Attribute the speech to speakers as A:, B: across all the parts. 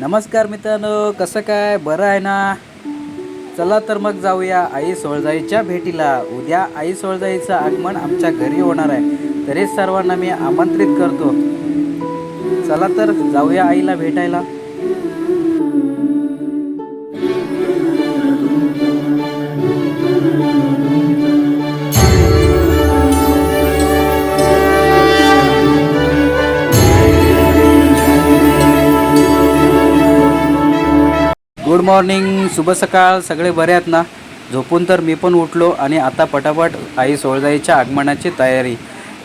A: नमस्कार मित्रांनो कसं काय? बरं आहे ना? चला तर मग जाऊया आई सोळजाईच्या भेटीला. उद्या आई सोळजाईचं आगमन आमच्या घरी होणार आहे. तरी सर्वांना मी आमंत्रित करतो. चला तर जाऊया आईला भेटायला. गुड मॉर्निंग शुभ सकाळ सगळे बरे आहेत ना? झोपून तर मी पण उठलो आणि आता पटापट आई सोळजाईच्या आगमनाची तयारी.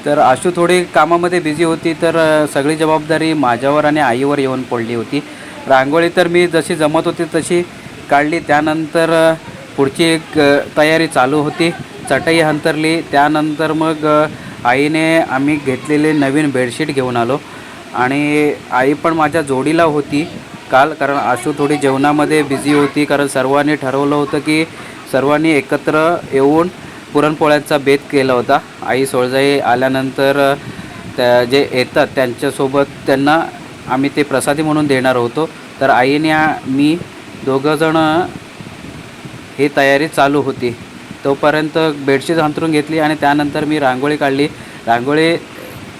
A: तर आशू थोडी कामामध्ये बिझी होती तर सगळी जबाबदारी माझ्यावर आणि आईवर येऊन पडली होती. रांगोळी तर मी जशी जमत होती तशी काढली. त्यानंतर पुढची एक तयारी चालू होती. चटई हंतरली. त्यानंतर मग आईने आम्ही घेतलेले नवीन बेडशीट घेऊन आलो. आणि आई पण माझ्या जोडीला होती. काल कारण आशू थोडी जेवणामध्ये बिझी होती कारण सर्वांनी ठरवलं होतं की सर्वांनी एकत्र येऊन पुरणपोळ्यांचा बेत केला होता. आई सोळजाई आल्यानंतर त्या जे येतात त्यांच्यासोबत त्यांना आम्ही ते प्रसादी म्हणून देणार होतो. तर आईने मी दोघंजणं ही तयारी चालू होती. तोपर्यंत बेडशीट अंतरून घेतली आणि त्यानंतर मी रांगोळी काढली. रांगोळी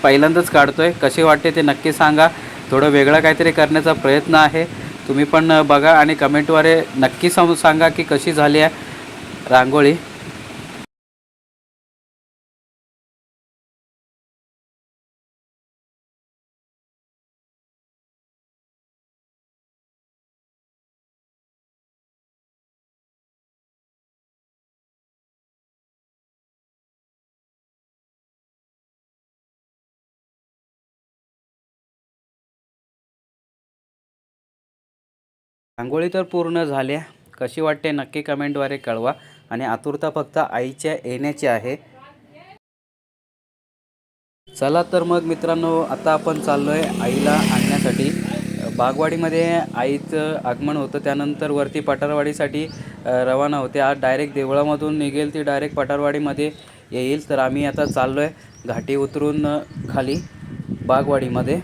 A: पहिल्यांदाच काढतो आहे कशी वाटते ते नक्की सांगा. थोडं वेगळं काहीतरी करण्याचा प्रयत्न आहे. तुम्ही पण बघा आणि कमेंटद्वारे नक्की सम सांगा की कशी झाली आहे रांगोळी. रांगोळी तर पूर्ण झाल्या. कशी वाटते नक्की कमेंटद्वारे कळवा आणि आतुरता फक्त आईच्या येण्याची आहे. चला तर मग मित्रांनो आता आपण चाललो आहे आईला आणण्यासाठी. बागवाडीमध्ये आईचं आगमन होतं त्यानंतर वरती पठारवाडीसाठी रवाना होते. आज डायरेक्ट देवळामधून निघेल ती डायरेक्ट पठारवाडीमध्ये येईल. तर आम्ही आता चाललो आहे घाटी उतरून खाली बागवाडीमध्ये.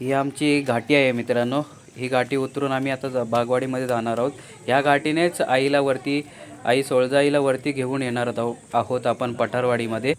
A: ही आमची घाटी आहे मित्रांनो. ही घाटी उतरून आम्ही आता बागवाडीमध्ये जाणार आहोत. ह्या घाटीनेच आईला वरती आई सोळजाईला वरती घेऊन येणार आहोत आपण पठारवाडीमध्ये.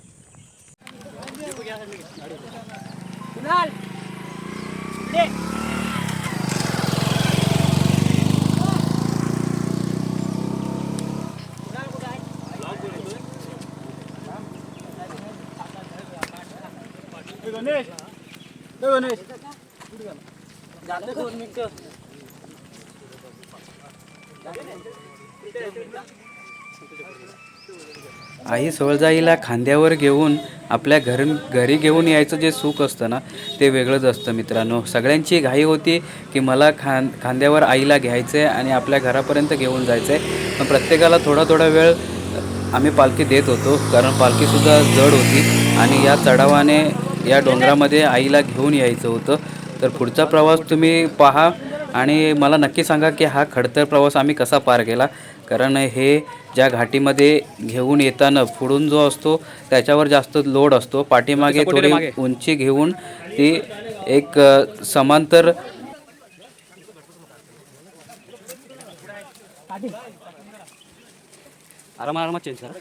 A: आई सोळजाईला खांद्यावर घेऊन आपल्या घर घरी घेऊन यायचं जे सुख असतं ना ते वेगळंच असतं मित्रांनो. सगळ्यांची घाई होती की मला खां खांद्यावर आईला घ्यायचं आहे आणि आपल्या घरापर्यंत घेऊन जायचं आहे पण प्रत्येकाला थोडा थोडा वेळ आम्ही पालखी देत होतो कारण पालखीसुद्धा जड होती. आणि या चढावाने या डोंगरामध्ये आईला घेऊन यायचं होतं. तर पुढचा प्रवास तुम्ही पहा आणि मला नक्की सांगा की हा खडतर प्रवास आम्ही कसा पार केला. कारण हे ज्या घाटीमध्ये घेऊन येताना पुढून जो असतो त्याच्यावर जास्त लोड असतो. पाठीमागे थोडी उंची घेऊन ती एक समांतर आराम आरामात चेंज करा.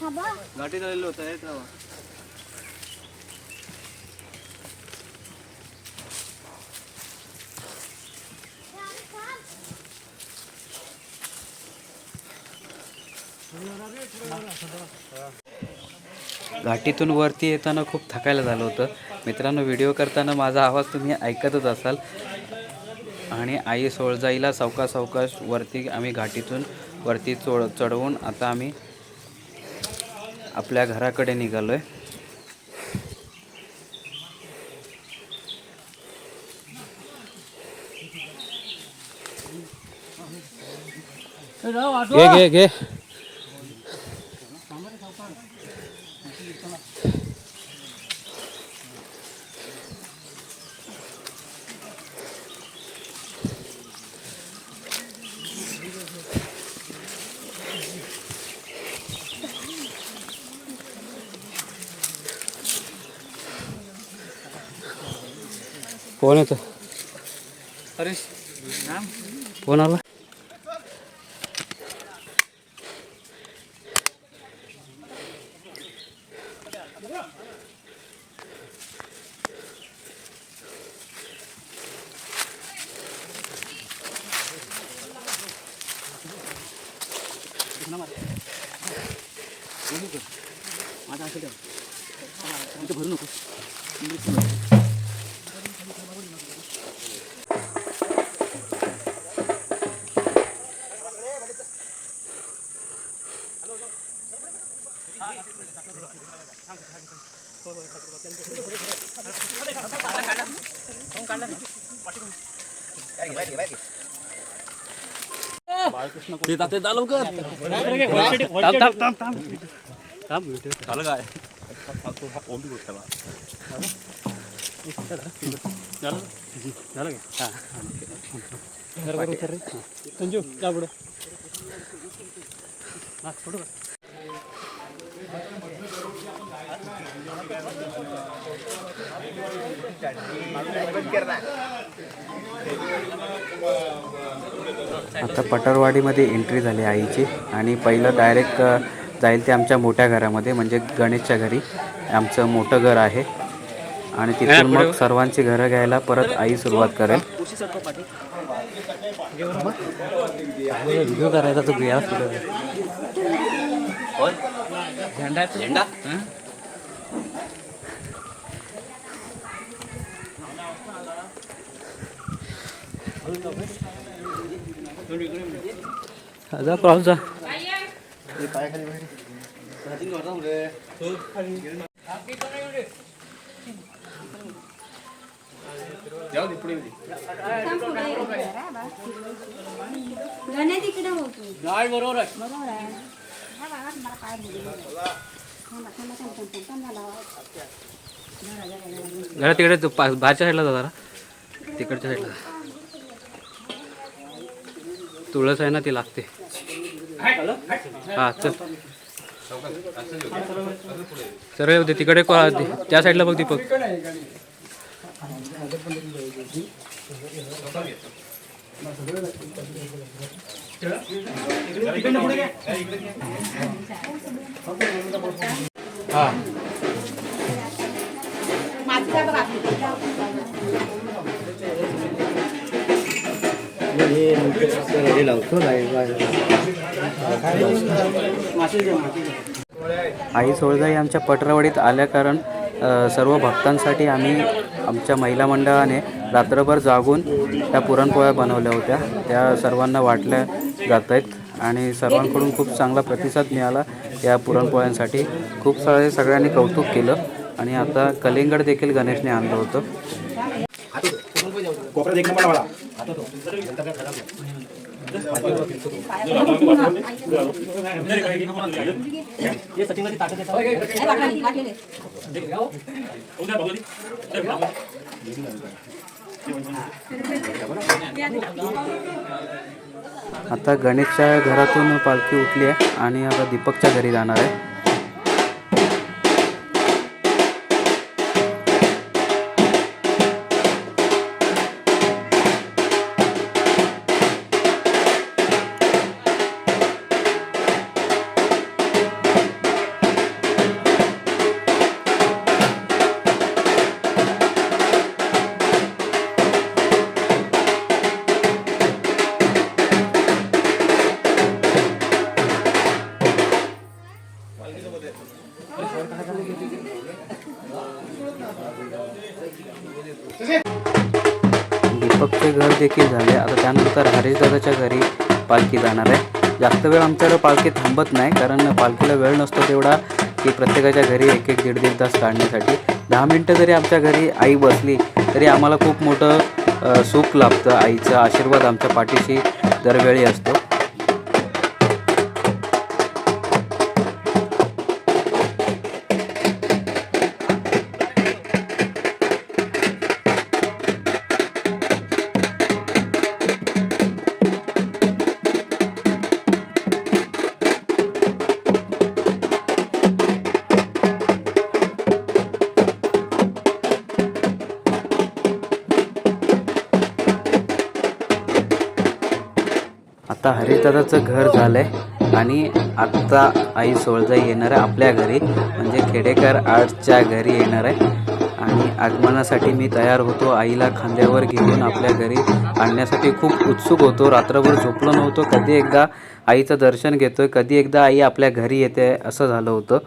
A: घाटी झालेलं होतं घाटीतून वरती येताना खूप थकायला झालं होतं. मित्रांनो व्हिडिओ करताना माझा आवाज तुम्ही ऐकतच असाल. आणि आई सोळजाईला सावकाश सावकाश वरती आम्ही घाटीतून वरती चोळ चढवून आता आम्ही आपल्या घराकडे निघालो आहे घे घे घे. फोन येतो
B: अरे
A: फोन आला
B: ते जाते जा लवकर
A: थांब थांब थांब थांब थांब
B: झालं काय ओम गोष्टला झालं झालं का संजू पुढं
A: आता पटरवाडीमध्ये एंट्री झाली आईची आणि पहिलं डायरेक्ट जाईल ते आमच्या मोठ्या घरामध्ये म्हणजे गणेशच्या घरी. आमचं मोठं घर आहे. आणि तिथून मग सर्वांची घरं घ्यायला परत आई सुरुवात करेल. व्हिडिओ करायचा तो घ्या
B: झेंडा झेंडा
A: जा क्रॉस जा
B: बरोबर आहे
A: तिकडे पा- बाहेरच्या साईडला जा जरा तिकडच्या साईडला जा. तुळस आहे ना ती लागते. हा चल. सरळ होते तिकडे त्या साईडला बघ दीपक. हा. आई सोळजाई आमच्या पटरावडीत आल्या कारण सर्व भक्तांसाठी आम्ही आमच्या महिला मंडळाने रात्रभर जागून त्या पुरणपोळ्या बनवल्या होत्या. त्या सर्वांना वाटल्या जात आहेत आणि सर्वांकडून खूप चांगला प्रतिसाद मिळाला या पुरणपोळ्यांसाठी. खूप सारे सगळ्यांनी कौतुक केलं आणि आता कलिंगड देखील गणेशने आणलं होतं.
C: कोपऱ्यात एक नंबर लावा.
A: आता गणेशच्या घरातून पालखी उठली आहे आणि आता दीपकच्या घरी जाणार आहे. देखील झाले. आता त्यानंतर हरीशदादाच्या घरी पालखी जाणार आहे. जास्त वेळ आमच्याकडे पालखी थांबत नाही कारण पालखीला वेळ नसतो तेवढा की प्रत्येकाच्या घरी एक एक दीड दीड तास काढण्यासाठी. दहा मिनटं जरी आमच्या घरी आई बसली तरी आम्हाला खूप मोठं सुख लाभतं. आईचा आशीर्वाद आमच्या पाठीशी दरवेळी असतो. आता हरिदादाचं घर झालं आहे आणि आत्ता आई सोळजाई येणार आहे आपल्या घरी. म्हणजे खेडेकर आर्टच्या घरी येणार आहे. आणि आगमनासाठी मी तयार होतो. आईला खांद्यावर घेऊन आपल्या घरी आणण्यासाठी खूप उत्सुक होतो. रात्रभर झोपलो नव्हतो. कधी एकदा आईचं दर्शन घेतो कधी एकदा आई आपल्या घरी येते असं झालं होतं.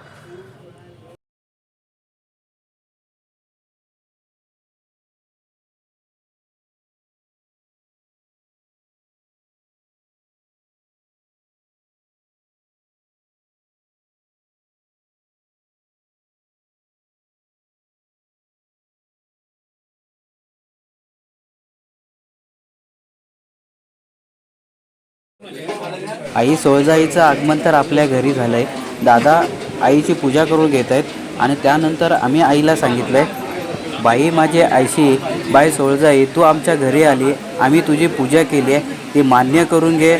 A: आई सोळजाईचं आगमन तर आपल्या घरी झालं आहे दादा आईची पूजा करून घेत आहेत आणि त्यानंतर आम्ही आईला सांगितलं आहे बाई माझी आयशी बाई सोळजाई तू आमच्या घरी आली आम्ही तुझी पूजा केली आहे ती मान्य करून घे.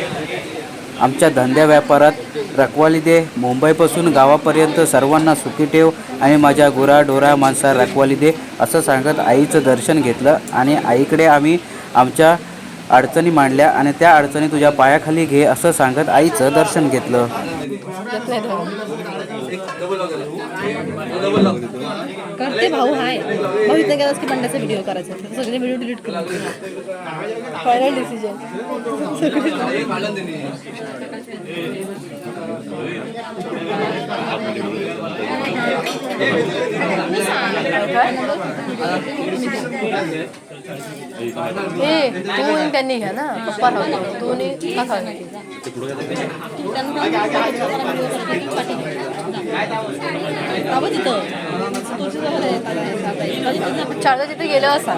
A: आमच्या धंद्या व्यापारात रखवाली दे. मुंबईपासून गावापर्यंत सर्वांना सुखी ठेव आणि माझ्या गुरा डोरा माणसा रखवाली दे. असं सांगत आईचं दर्शन घेतलं आणि आईकडे आम्ही आमच्या अडचणी मांडल्या आणि त्या अडचणी तुझ्या पायाखाली घे असं सांगत आईचं दर्शन घेतलं.
D: करते भाऊ हाय. भाऊ इथे गेलास की बंडाचा व्हिडिओ करायचा? सगळे व्हिडिओ डिलीट करून फायनल डिसिजन सगळे
C: ए तू आणि त्यांनी घ्या ना पप्पा राहतो तू आणि काका.
D: तिथं
C: शारदा तिथे गेलं असा.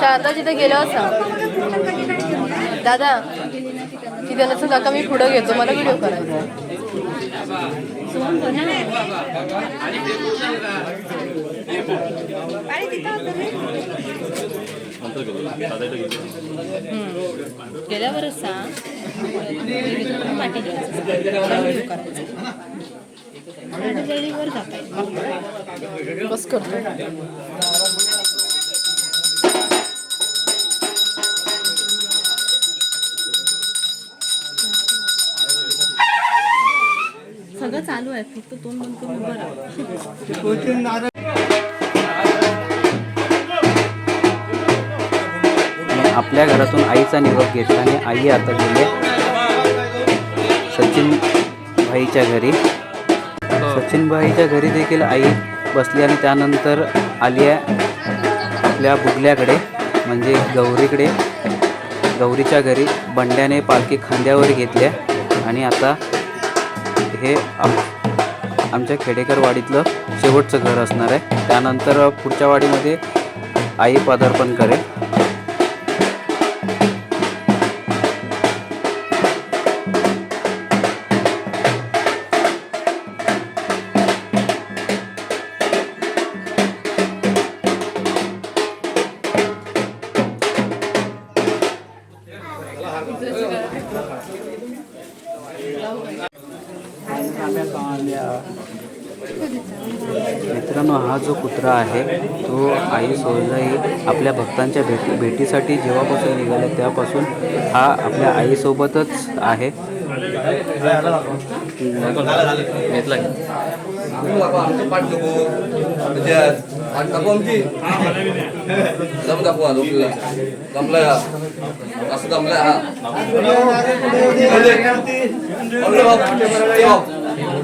C: शारदा तिथे गेलं असा. दादा. तिथे नसून काका मी पुढं घेतो. मला व्हिडिओ करायचा
D: सांग. पाठी
C: बस करतो
D: चालू आहे फक्त तोंड बंद करून उभं
A: आपल्या घरातून आईचा निरोप घेतला आणि आई आता गेले. सचिन भाईच्या घरी. सचिन भाईच्या घरी देखील आई बसली आणि त्यानंतर आली आहे आपल्या बुगल्याकडे म्हणजे गौरीकडे गौरीच्या घरी बंड्याने पालखी खांद्यावर घेतल्या आणि आता हे आम आमच्या खेडेकर वाडीतलं शेवटचं घर असणार आहे. त्यानंतर पुढच्या वाडीमध्ये आई पदार्पण करेल. मित्रांनो हा जो कुत्रा आहे तो आई सोजाई आपल्या भक्तांच्या भेटी भेटीसाठी जेव्हापासून निघाला त्यापासून हा आपल्या आईसोबतच आहे.
E: Dám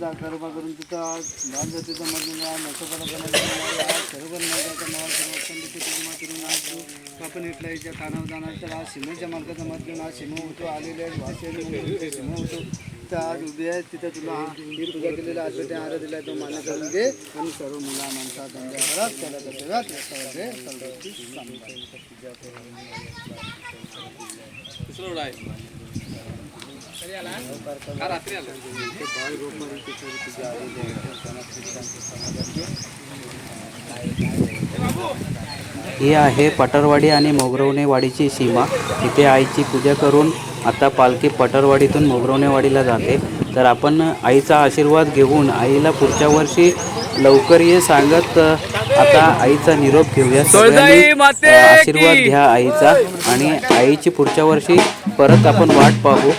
F: आज घरांचा गरबा करून तिथं आज लहान जातीचं मधून आपण इथल्या कानावर जाणार तर आज सिमोच्या मार्गाचा मत घेऊन आज सिमो होतो आलेले आहेत सिमो होतो. तर आज उभी आहे तिथं तुला हा ही पूजा केलेला आज ते आरा दिला तो मान्य करून घे. आणि सर्व मुला माणसा धंद्या घरात त्याला सेवात रस्त्यावर सर्वांची
A: ही आहे पटरवाडी आणि मोगरवणेवाडीची सीमा. इथे आईची पूजा करून आता पालखी पटरवाडीतून मोगरवणेवाडीला जाते. तर आपण आईचा आशीर्वाद घेऊन आईला पुढच्या वर्षी लवकर ये सांगत आता आईचा निरोप घेऊया. आशीर्वाद घ्या आईचा. आणि आईची पुढच्या वर्षी परत आपण वाट पाहू.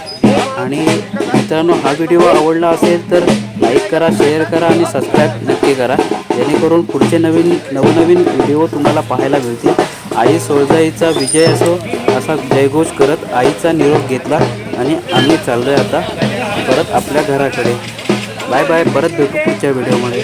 A: आणि मित्रांनो हा व्हिडिओ आवडला असेल तर लाईक करा शेअर करा आणि सबस्क्राईब नक्की करा. जेणेकरून पुढचे नवीन नवनवीन व्हिडिओ तुम्हाला पाहायला मिळतील. आई सोळजाईचा विजय असो असा जयघोष करत आईचा निरोप घेतला आणि आम्ही चाललो आहे आता परत आपल्या घराकडे. बाय बाय परत भेटू पुढच्या व्हिडिओमध्ये.